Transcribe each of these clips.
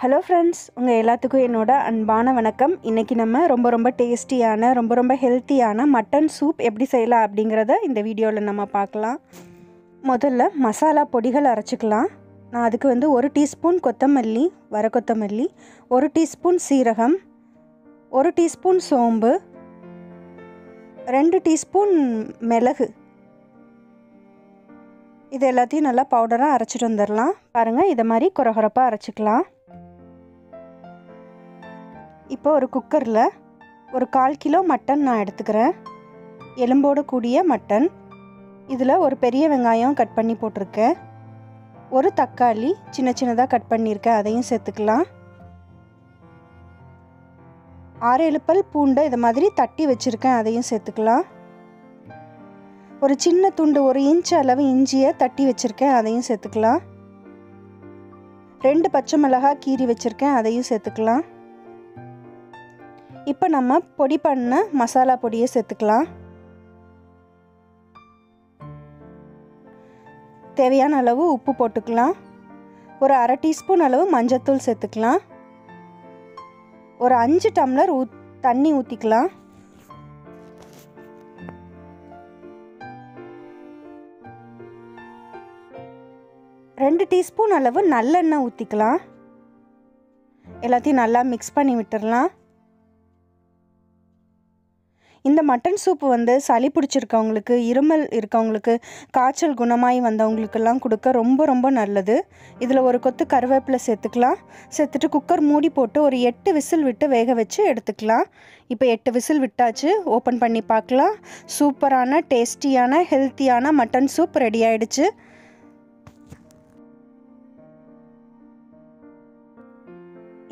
Hello friends உங்கள் எல்லாத்துக்கும் என்னோட அன்பான வணக்கம். இன்றைக்கி நம்ம ரொம்ப ரொம்ப டேஸ்டியான ரொம்ப ரொம்ப ஹெல்த்தியான மட்டன் சூப் எப்படி செய்யலாம் அப்படிங்கிறத இந்த வீடியோவில் நம்ம பார்க்கலாம். முதல்ல மசாலா பொடிகள் அரைச்சிக்கலாம். நான் அதுக்கு வந்து ஒரு டீஸ்பூன் கொத்தமல்லி வர கொத்தமல்லி ஒரு டீஸ்பூன் சீரகம் ஒரு டீஸ்பூன் சோம்பு ரெண்டு டீஸ்பூன் மிளகு. இது எல்லாத்தையும் நல்லா பவுடராக அரைச்சிட்டு வந்துடலாம் பாருங்கள் இதை மாதிரி குறகுறப்பாக அரைச்சிக்கலாம். இப்போ ஒரு குக்கரில் ஒரு கால் கிலோ மட்டன் நான் எடுத்துக்கிறேன். எலும்போடு கூடிய மட்டன். இதில் ஒரு பெரிய வெங்காயம் கட் பண்ணி போட்டிருக்கேன். ஒரு தக்காளி சின்ன சின்னதாக கட் பண்ணியிருக்கேன். அதையும் சேர்த்துக்கலாம். ஆறு எழுப்பல் பூண்டை இது மாதிரி தட்டி வச்சுருக்கேன். அதையும் சேர்த்துக்கலாம். ஒரு சின்ன துண்டு ஒரு இன்ச் அளவு இஞ்சியை தட்டி வச்சுருக்கேன். அதையும் சேர்த்துக்கலாம். ரெண்டு பச்சை மிளகாய் கீறி வச்சுருக்கேன். அதையும் சேர்த்துக்கலாம். இப்போ நம்ம பொடி பண்ண மசாலா பொடியை சேர்த்துக்கலாம். தேவையான அளவு உப்பு போட்டுக்கலாம். ஒரு அரை டீஸ்பூன் அளவு மஞ்சத்தூள் சேர்த்துக்கலாம். ஒரு அஞ்சு டம்ளர் ஊத் தண்ணி ஊற்றிக்கலாம் ரெண்டு டீஸ்பூன் அளவு நல்லெண்ணெய் ஊற்றிக்கலாம் எல்லாத்தையும் நல்லா மிக்ஸ் பண்ணி விட்டுடலாம் இந்த மட்டன் சூப் வந்து சளி பிடிச்சிருக்கவங்களுக்கு இருமல் இருக்கவங்களுக்கு காய்ச்சல் குணமாகி வந்தவங்களுக்கெல்லாம் கொடுக்க ரொம்ப ரொம்ப நல்லது. இதில் ஒரு கொத்து கருவேப்பிலை சேர்த்துக்கலாம். சேர்த்துட்டு குக்கர் மூடி போட்டு ஒரு எட்டு விசில் விட்டு வேக வச்சு எடுத்துக்கலாம். இப்போ எட்டு விசில் விட்டாச்சு ஓப்பன் பண்ணி பார்க்கலாம். சூப்பரான டேஸ்டியான ஹெல்த்தியான மட்டன் சூப் ரெடி ஆயிடுச்சு.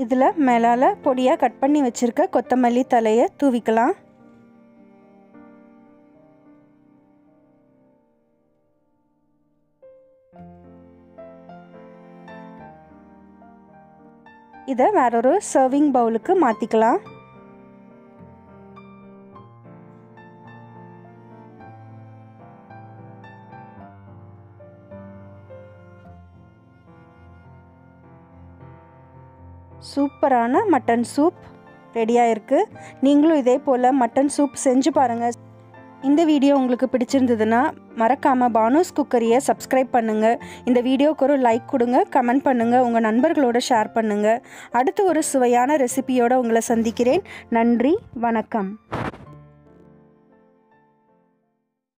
இதில் மேலால் பொடியாக கட் பண்ணி வச்சுருக்க கொத்தமல்லி தலையை தூவிக்கலாம். இதை வேறொரு சர்விங் பவுலுக்கு மாற்றிக்கலாம் சூப்பரான மட்டன் சூப் ரெடியாக இருக்குது நீங்களும் இதே போல் மட்டன் சூப் செஞ்சு பாருங்கள் இந்த வீடியோ உங்களுக்கு பிடிச்சிருந்ததுன்னா மறக்காமல் பானோஸ் குக்கரியை சப்ஸ்கிரைப் பண்ணுங்கள் இந்த வீடியோவுக்கு ஒரு லைக் கொடுங்க கமெண்ட் பண்ணுங்கள் உங்கள் நண்பர்களோட ஷேர் பண்ணுங்கள் அடுத்து ஒரு சுவையான ரெசிபியோடு உங்களை சந்திக்கிறேன். நன்றி வணக்கம்.